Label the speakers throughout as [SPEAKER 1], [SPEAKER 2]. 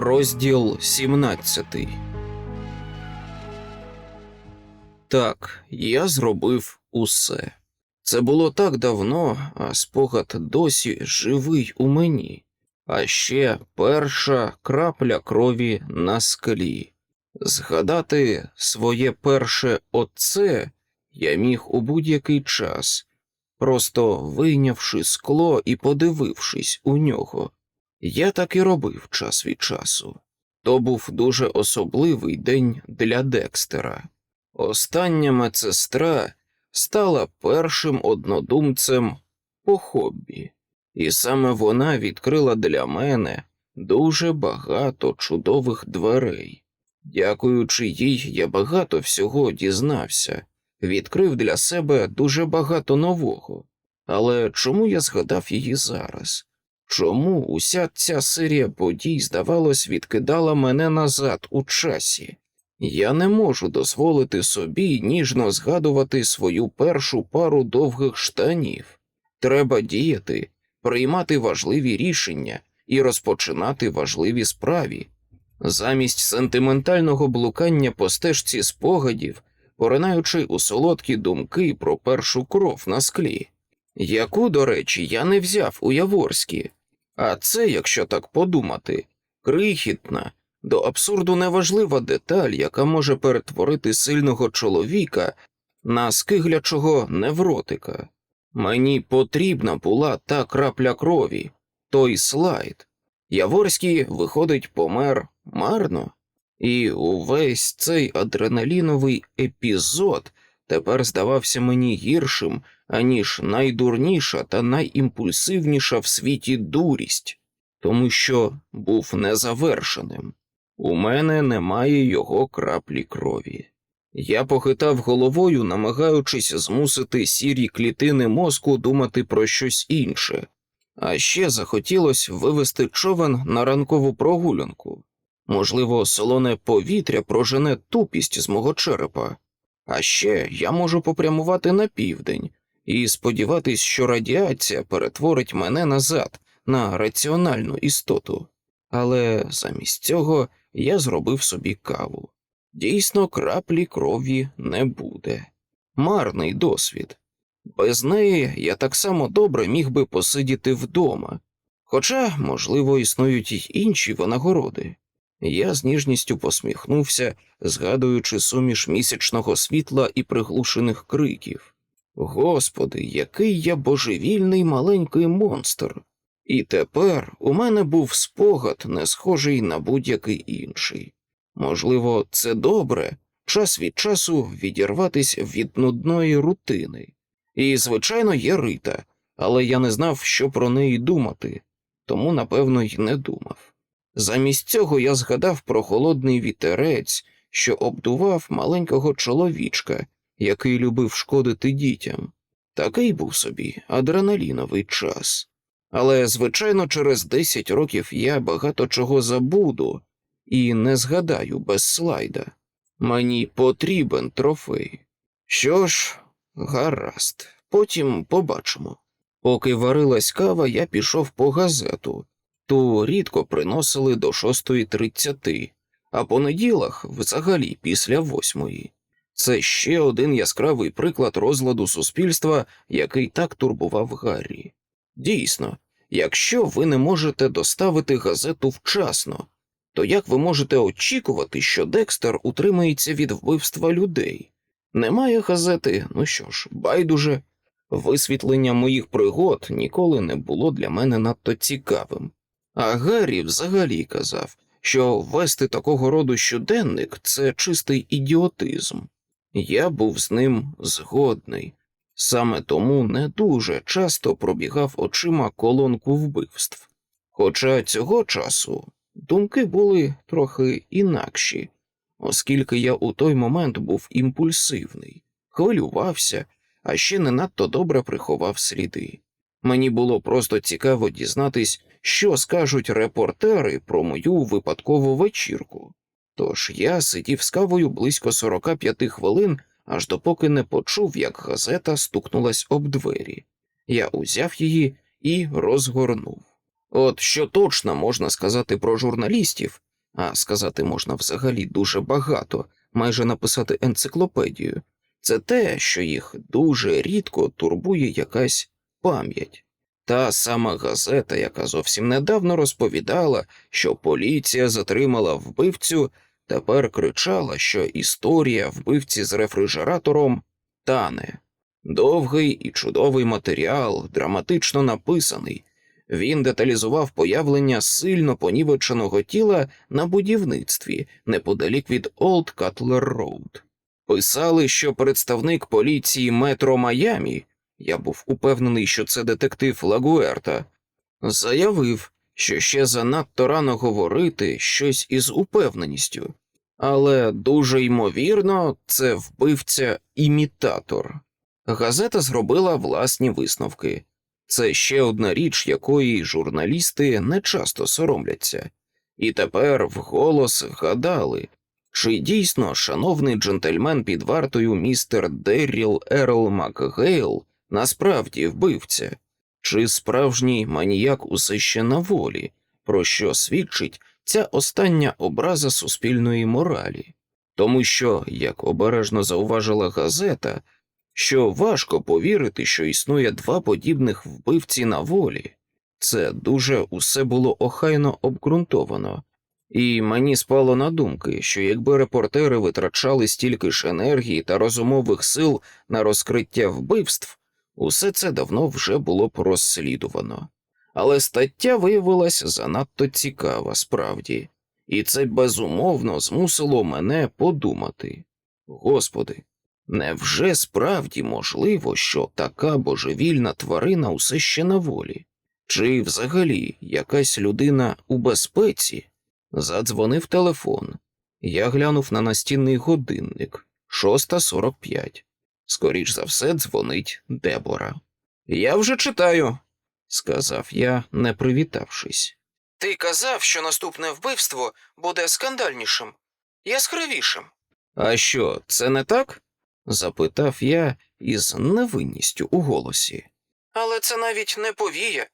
[SPEAKER 1] Розділ 17 Так, я зробив усе. Це було так давно, а спогад досі живий у мені. А ще перша крапля крові на скелі. Згадати своє перше оце я міг у будь-який час, просто вийнявши скло і подивившись у нього. Я так і робив час від часу. То був дуже особливий день для Декстера. Остання медсестра стала першим однодумцем по хобі, і саме вона відкрила для мене дуже багато чудових дверей. Дякуючи їй, я багато всього дізнався, відкрив для себе дуже багато нового. Але чому я згадав її зараз? Чому уся ця серія подій, здавалось, відкидала мене назад у часі? Я не можу дозволити собі ніжно згадувати свою першу пару довгих штанів. Треба діяти, приймати важливі рішення і розпочинати важливі справі. Замість сентиментального блукання по стежці спогадів, поринаючи у солодкі думки про першу кров на склі, яку, до речі, я не взяв у Яворські. А це, якщо так подумати, крихітна, до абсурду неважлива деталь, яка може перетворити сильного чоловіка на скиглячого невротика. Мені потрібна була та крапля крові, той слайд. Яворський, виходить, помер марно, і увесь цей адреналіновий епізод тепер здавався мені гіршим, аніж найдурніша та найімпульсивніша в світі дурість, тому що був незавершеним. У мене немає його краплі крові. Я похитав головою, намагаючись змусити сірі клітини мозку думати про щось інше, а ще захотілося вивести човен на ранкову прогулянку. Можливо, солоне повітря прожене тупість з мого черепа, а ще я можу попрямувати на південь і сподіватись, що радіація перетворить мене назад на раціональну істоту. Але замість цього я зробив собі каву. Дійсно, краплі крові не буде. Марний досвід. Без неї я так само добре міг би посидіти вдома, хоча, можливо, існують й інші винагороди. Я з ніжністю посміхнувся, згадуючи суміш місячного світла і приглушених криків. Господи, який я божевільний маленький монстр. І тепер у мене був спогад, не схожий на будь-який інший. Можливо, це добре час від часу відірватися від нудної рутини. І, звичайно, є Рита, але я не знав, що про неї думати, тому, напевно, й не думав. Замість цього я згадав про холодний вітерець, що обдував маленького чоловічка, який любив шкодити дітям. Такий був собі адреналіновий час. Але, звичайно, через 10 років я багато чого забуду і не згадаю без слайда. Мені потрібен трофей. Що ж, гаразд, потім побачимо. Поки варилась кава, я пішов по газету, ту рідко приносили до 6.30, а по неділах взагалі після восьмої. Це ще один яскравий приклад розладу суспільства, який так турбував Гаррі. Дійсно, якщо ви не можете доставити газету вчасно, то як ви можете очікувати, що Декстер утримається від вбивства людей? Немає газети, ну що ж, байдуже. Висвітлення моїх пригод ніколи не було для мене надто цікавим. А Гаррі взагалі казав, що вести такого роду щоденник це чистий ідіотизм. Я був з ним згодний, саме тому не дуже часто пробігав очима колонку вбивств. Хоча цього часу думки були трохи інакші, оскільки я у той момент був імпульсивний, хвилювався, а ще не надто добре приховав сліди. Мені було просто цікаво дізнатись, що скажуть репортери про мою випадкову вечірку. Тож я сидів з кавою близько 45 хвилин, аж допоки не почув, як газета стукнулась об двері. Я узяв її і розгорнув. От що точно можна сказати про журналістів, а сказати можна взагалі дуже багато, майже написати енциклопедію, це те, що їх дуже рідко турбує якась пам'ять. Та сама газета, яка зовсім недавно розповідала, що поліція затримала вбивцю, тепер кричала, що історія вбивці з рефрижератором тане. Довгий і чудовий матеріал, драматично написаний. Він деталізував появлення сильно понівеченого тіла на будівництві неподалік від Олд Катлер Роуд. Писали, що представник поліції Метро Майамі, я був упевнений, що це детектив Лагуерта, заявив, що ще занадто рано говорити щось із упевненістю, але дуже ймовірно, це вбивця імітатор. Газета зробила власні висновки. Це ще одна річ, якої журналісти не часто соромляться, і тепер вголос гадали, чи дійсно шановний джентльмен під вартою містер Дерріл Ерл Макгейл насправді вбивця, чи справжній маніяк усе ще на волі, про що свідчить ця остання образа суспільної моралі, тому що, як обережно зауважила газета, що важко повірити, що існує два подібних вбивці на волі. Це дуже усе було охайно обґрунтовано, і мені спало на думки, що якби репортери витрачали стільки ж енергії та розумових сил на розкриття вбивств, усе це давно вже було б розслідувано. Але стаття виявилася занадто цікава справді, і це безумовно змусило мене подумати. Господи, невже справді можливо, що така божевільна тварина усе ще на волі? Чи взагалі якась людина у безпеці? Задзвонив телефон. Я глянув на настінний годинник 6.45. Скоріш за все, дзвонить Дебора. Я вже читаю, сказав я, не привітавшись. Ти казав, що наступне вбивство буде скандальнішим, яскравішим. А що, це не так? запитав я із невинністю у голосі. Але це навіть не повія.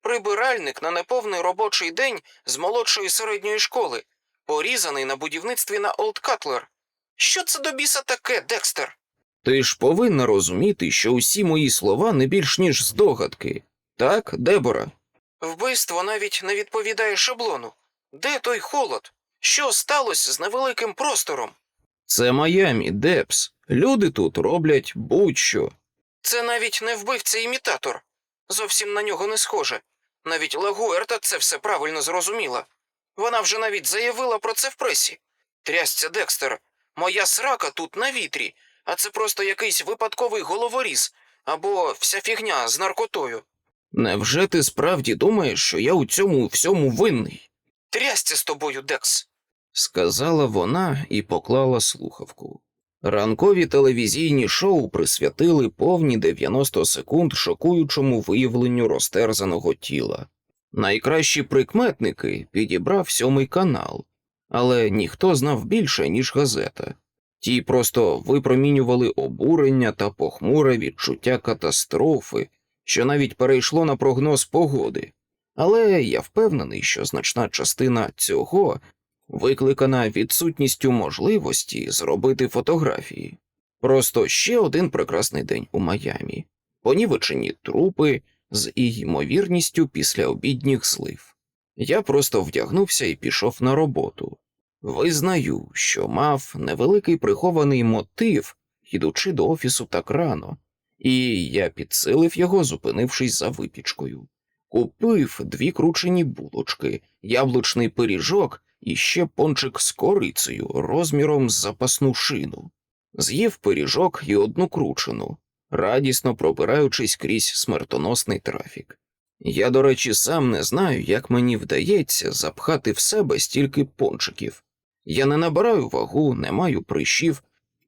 [SPEAKER 1] Прибиральник на неповний робочий день з молодшої середньої школи, порізаний на будівництві на Олд Катлер. Що це до біса таке, Декстер? Ти ж повинна розуміти, що усі мої слова не більш ніж здогадки. Так, Дебора? Вбивство навіть не відповідає шаблону. Де той холод? Що сталося з невеликим простором? Це Майамі, Депс. Люди тут роблять будь-що. Це навіть не вбивця імітатор. Зовсім на нього не схоже. Навіть Лагуерта це все правильно зрозуміла. Вона вже навіть заявила про це в пресі. Трясця Декстер, моя срака тут на вітрі, а це просто якийсь випадковий головоріз або вся фігня з наркотою. Невже ти справді думаєш, що я у цьому всьому винний? Трясця з тобою, Декс, сказала вона і поклала слухавку. Ранкові телевізійні шоу присвятили повні 90 секунд шокуючому виявленню розтерзаного тіла. Найкращі прикметники підібрав сьомий канал, але ніхто знав більше, ніж газета. Ті просто випромінювали обурення та похмуре відчуття катастрофи, що навіть перейшло на прогноз погоди. Але я впевнений, що значна частина цього викликана відсутністю можливості зробити фотографії. Просто ще один прекрасний день у Майамі, понівечені трупи з ймовірністю після обідніх злив. Я просто вдягнувся і пішов на роботу. Визнаю, що мав невеликий прихований мотив, ідучи до офісу так рано, і я підсилив його, зупинившись за випічкою. Купив дві кручені булочки, яблучний пиріжок і ще пончик з корицею розміром з запасну шину. З'їв пиріжок і одну кручену, радісно пробираючись крізь смертоносний трафік. Я, до речі, сам не знаю, як мені вдається запхати в себе стільки пончиків. Я не набираю вагу, не маю прищів,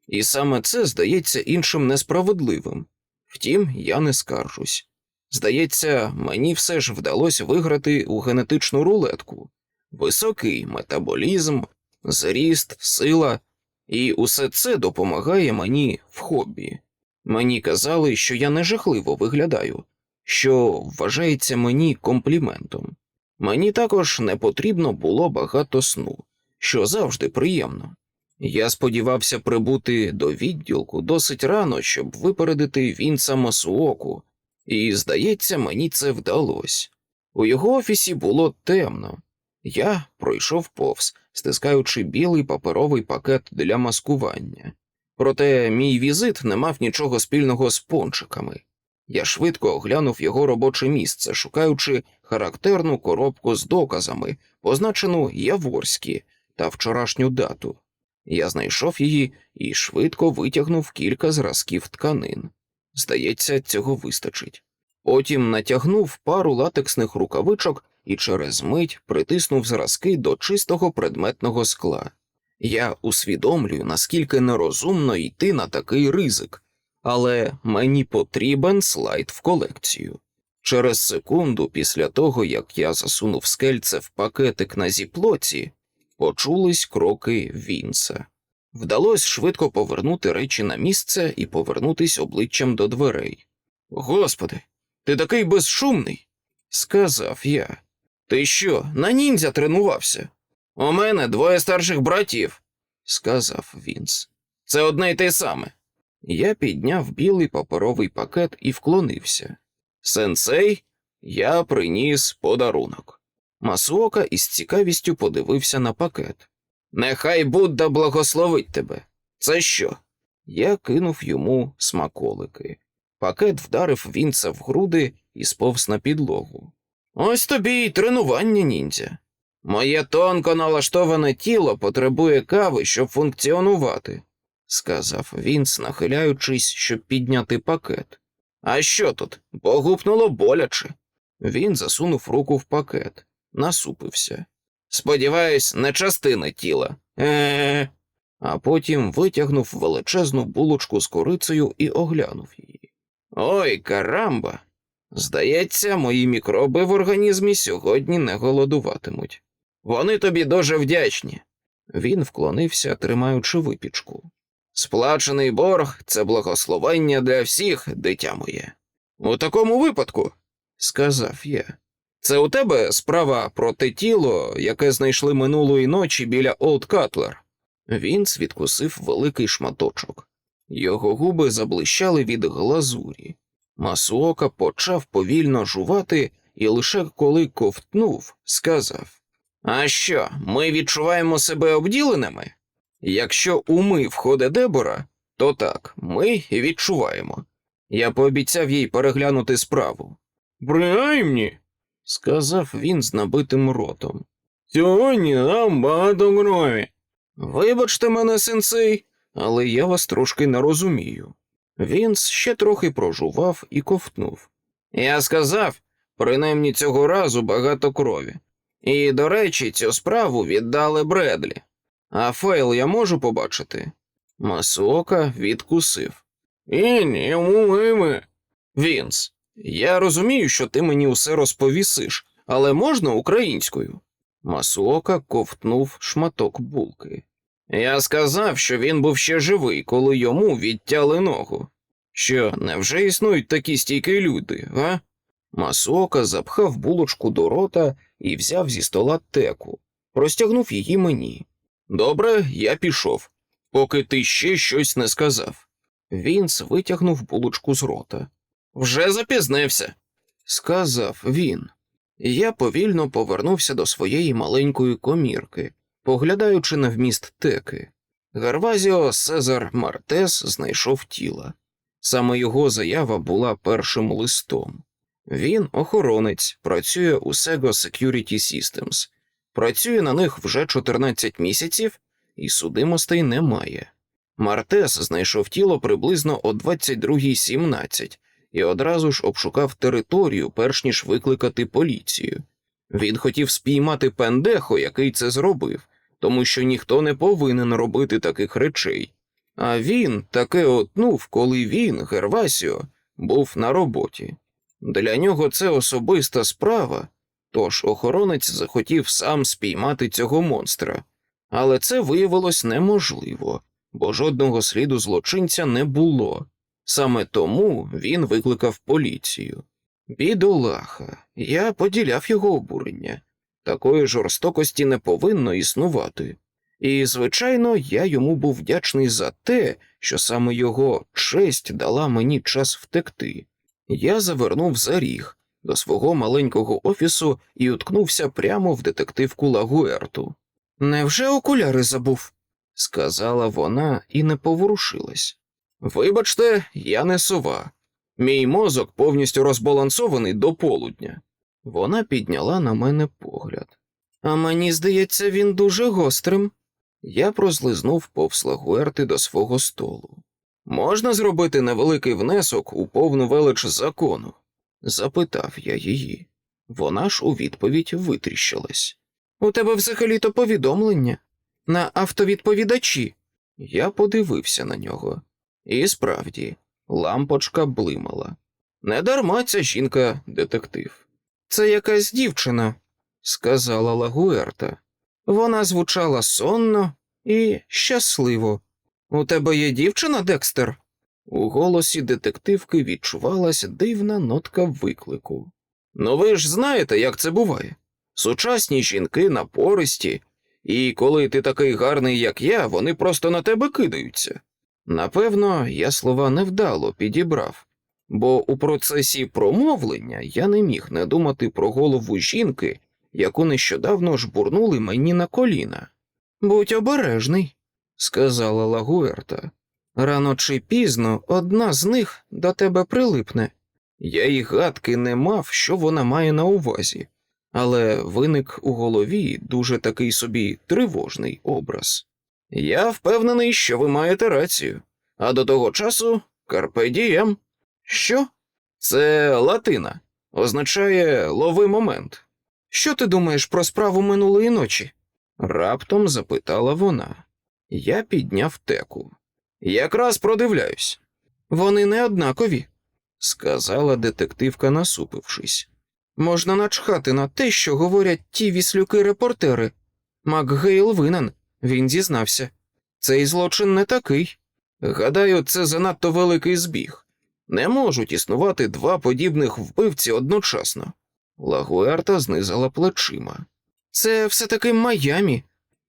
[SPEAKER 1] і саме це здається іншим несправедливим. Втім, я не скаржусь. Здається, мені все ж вдалося виграти у генетичну рулетку високий метаболізм, зріст, сила, і усе це допомагає мені в хобі. Мені казали, що я не жахливо виглядаю, що вважається мені компліментом. Мені також не потрібно було багато сну, що завжди приємно. Я сподівався прибути до відділку досить рано, щоб випередити Вінса Масуоку, і, здається, мені це вдалося. У його офісі було темно. Я пройшов повз, стискаючи білий паперовий пакет для маскування. Проте мій візит не мав нічого спільного з пончиками. Я швидко оглянув його робоче місце, шукаючи характерну коробку з доказами, позначену Яворські та вчорашню дату. Я знайшов її і швидко витягнув кілька зразків тканин. Здається, цього вистачить. Потім натягнув пару латексних рукавичок і через мить притиснув зразки до чистого предметного скла. Я усвідомлюю, наскільки нерозумно йти на такий ризик, але мені потрібен слайд в колекцію. Через секунду після того, як я засунув скельце в пакетик на зіплоці, почулись кроки Вінса. Вдалося швидко повернути речі на місце і повернутись обличчям до дверей. Господи, ти такий безшумний, сказав я. Ти що, на ніндзя тренувався? У мене двоє старших братів, сказав Вінс. Це одне й те саме. Я підняв білий паперовий пакет і вклонився. Сенсей, я приніс подарунок. Масуока із цікавістю подивився на пакет. Нехай Будда благословить тебе. Це що? Я кинув йому смаколики. Пакет вдарив Вінца в груди і сповз на підлогу. Ось тобі й тренування ніндзя. Моє тонко налаштоване тіло потребує кави, щоб функціонувати, сказав Вінс, нахиляючись, щоб підняти пакет. А що тут? Погупнуло боляче. Він засунув руку в пакет, насупився. Сподіваюсь, не частини тіла. Е. А потім витягнув величезну булочку з корицею і оглянув її. Ой, карамба. Здається, мої мікроби в організмі сьогодні не голодуватимуть. Вони тобі дуже вдячні. Він вклонився, тримаючи випічку. Сплачений борг це благословення для всіх, дитя моє. У такому випадку, сказав я, це у тебе справа про те тіло, яке знайшли минулої ночі біля Олд Катлер. Він відкусив великий шматочок. Його губи заблищали від глазурі. Масуока почав повільно жувати і лише коли ковтнув, сказав: А що, ми відчуваємо себе обділеними? Якщо у ми входить Дебора, то так, ми відчуваємо. Я пообіцяв їй переглянути справу. Принаймні, сказав він з набитим ротом. Сьогодні нам багато крові. Вибачте мене, сенсей, але я вас трошки не розумію. Він ще трохи прожував і ковтнув. Я сказав, принаймні цього разу багато крові. І, до речі, цю справу віддали Бредлі. А файл я можу побачити? Масока відкусив. І ні, ми. Вінс, я розумію, що ти мені усе розповісиш, але можна українською? Масуока ковтнув шматок булки. Я сказав, що він був ще живий, коли йому відтяли ногу. Що, невже існують такі стійкі люди, га? Масуока запхав булочку до рота і взяв зі стола теку, простягнув її мені. Добре, я пішов, поки ти ще щось не сказав. Вінс витягнув булочку з рота. Вже запізнився, сказав він. Я повільно повернувся до своєї маленької комірки, поглядаючи на вміст теки. Гарвазіо Сезар Мартес знайшов тіла. Саме його заява була першим листом. Він охоронець, працює у Sego Security Systems, працює на них вже 14 місяців і судимостей немає. Мартес знайшов тіло приблизно о 22.17 і одразу ж обшукав територію, перш ніж викликати поліцію. Він хотів спіймати пендехо, який це зробив, тому що ніхто не повинен робити таких речей. А він таке отнув, коли він, Гервасіо, був на роботі. Для нього це особиста справа, тож охоронець захотів сам спіймати цього монстра. Але це виявилось неможливо, бо жодного сліду злочинця не було. Саме тому він викликав поліцію. Бідолаха, я поділяв його обурення. Такої жорстокості не повинно існувати. І, звичайно, я йому був вдячний за те, що саме його честь дала мені час втекти. Я завернув за ріг до свого маленького офісу і уткнувся прямо в детективку Лагуерту. Невже окуляри забув? сказала вона і не поворушилась. Вибачте, я не сова. Мій мозок повністю розбалансований до полудня. Вона підняла на мене погляд. А мені здається, він дуже гострим. Я прозлизнув повз Лагуерти до свого столу. Можна зробити невеликий внесок у повну велич закону? запитав я її. Вона ж у відповідь витріщилась. У тебе взагалі-то повідомлення на автовідповідачі. Я подивився на нього. І справді, лампочка блимала. Недарма ця жінка детектив. Це якась дівчина, сказала Лагуерта. Вона звучала сонно і щасливо. У тебе є дівчина, Декстер? У голосі детективки відчувалась дивна нотка виклику. Ну ви ж знаєте, як це буває. Сучасні жінки напористі, і коли ти такий гарний, як я, вони просто на тебе кидаються. Напевно, я слова невдало підібрав, бо у процесі промовлення я не міг не думати про голову жінки, яку нещодавно жбурнули мені на коліна. Будь обережний, сказала Лагуерта. Рано чи пізно одна з них до тебе прилипне. Я й гадки не мав, що вона має на увазі, але виник у голові дуже такий собі тривожний образ. Я впевнений, що ви маєте рацію, а до того часу «Carpe diem». Що? Це латина, означає лови момент. Що ти думаєш про справу минулої ночі? раптом запитала вона. Я підняв теку. Якраз продивляюсь. Вони не однакові, сказала детективка, насупившись. Можна начхати на те, що говорять ті віслюки-репортери. Макгейл винен, він зізнався. Цей злочин не такий. Гадаю, це занадто великий збіг. Не можуть існувати два подібних вбивці одночасно. Лагуерта знизала плечима. Це все таки Майамі.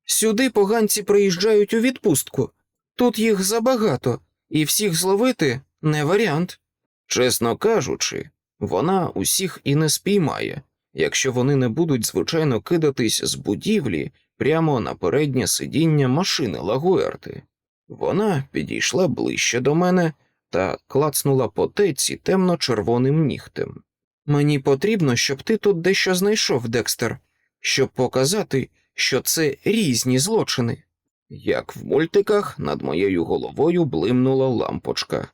[SPEAKER 1] Сюди поганці приїжджають у відпустку. Тут їх забагато, і всіх зловити не варіант. Чесно кажучи, вона усіх і не спіймає, якщо вони не будуть звичайно кидатись з будівлі прямо на переднє сидіння машини Лагуерти. Вона підійшла ближче до мене та клацнула по теці темно-червоним нігтем. Мені потрібно, щоб ти тут дещо знайшов, Декстер, щоб показати, що це різні злочини. Як в мультиках над моєю головою блимнула лампочка.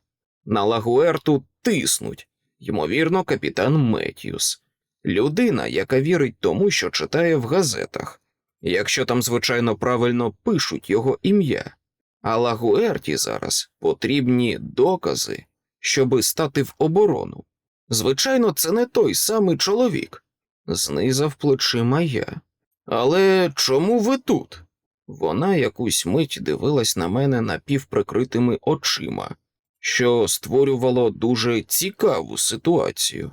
[SPEAKER 1] На Лагуерту тиснуть, ймовірно, капітан Меттьюс. Людина, яка вірить тому, що читає в газетах, якщо там, звичайно, правильно пишуть його ім'я. А Лагуерті зараз потрібні докази, щоби стати в оборону. Звичайно, це не той самий чоловік, знизав плечима я. Але чому ви тут? Вона якусь мить дивилась на мене напівприкритими очима, що створювало дуже цікаву ситуацію.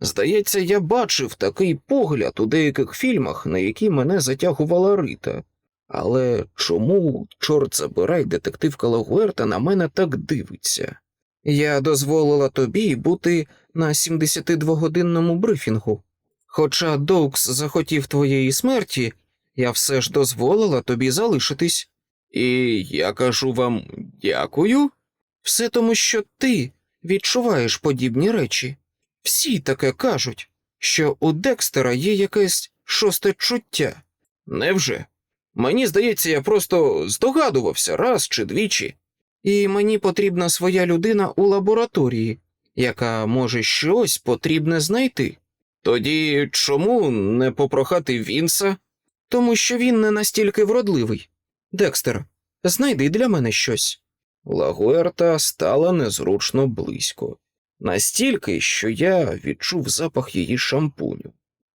[SPEAKER 1] Здається, я бачив такий погляд у деяких фільмах, на які мене затягувала Рита. Але чому, чорт забирай, детективка Лагуерта на мене так дивиться? Я дозволила тобі бути на 72-годинному брифінгу. Хоча Доукс захотів твоєї смерті, я все ж дозволила тобі залишитись. І я кажу вам дякую. Все тому, що ти відчуваєш подібні речі. Всі таке кажуть, що у Декстера є якесь шосте чуття. Невже? Мені здається, я просто здогадувався раз чи двічі. І мені потрібна своя людина у лабораторії, яка може щось потрібне знайти. Тоді чому не попрохати Вінса? Тому що він не настільки вродливий. Декстер, знайди для мене щось. Лагуерта стала незручно близько, настільки, що я відчув запах її шампуню.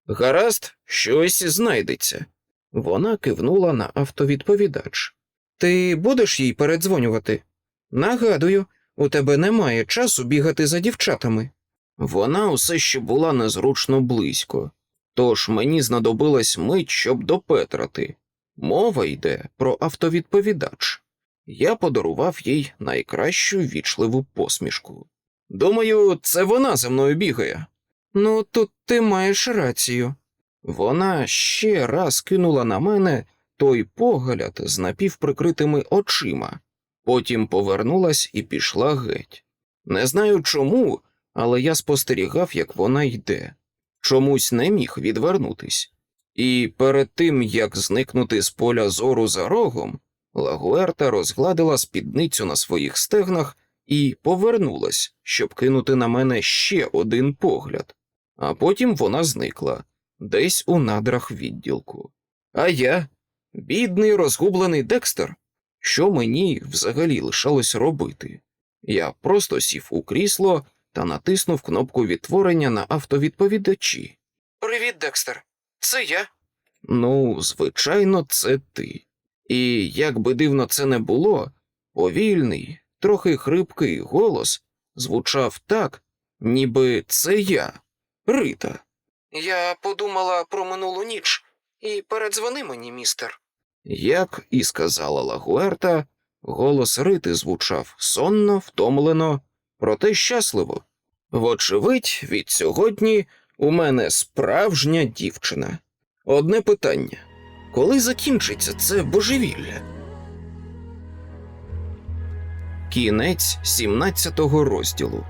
[SPEAKER 1] Гаразд, щось знайдеться. Вона кивнула на автовідповідач. Ти будеш їй передзвонювати? Нагадую, у тебе немає часу бігати за дівчатами. Вона усе ще була незручно близько, тож мені знадобилась мить, щоб допетрати. Мова йде про автовідповідач. Я подарував їй найкращу вічливу посмішку. Думаю, це вона за мною бігає. Ну, тут ти маєш рацію. Вона ще раз кинула на мене той погляд з напівприкритими очима, потім повернулась і пішла геть. Не знаю чому, але я спостерігав, як вона йде. Чомусь не міг відвернутись. І перед тим, як зникнути з поля зору за рогом, Лагуерта розгладила спідницю на своїх стегнах і повернулась, щоб кинути на мене ще один погляд, а потім вона зникла десь у надрах відділку. А я, бідний розгублений Декстер, що мені взагалі лишалось робити? Я просто сів у крісло та натиснув кнопку відтворення на автовідповідачі. Привіт, Декстер, це я. Ну, звичайно, це ти. І як би дивно це не було, повільний, трохи хрипкий голос звучав так, ніби це я, Рита. Я подумала про минулу ніч і передзвони мені, містер. Як і сказала Лагуерта, голос Рити звучав сонно, втомлено, проте щасливо. Вочевидь, від сьогодні у мене справжня дівчина. Одне питання коли закінчиться це божевілля? Кінець 17 розділу.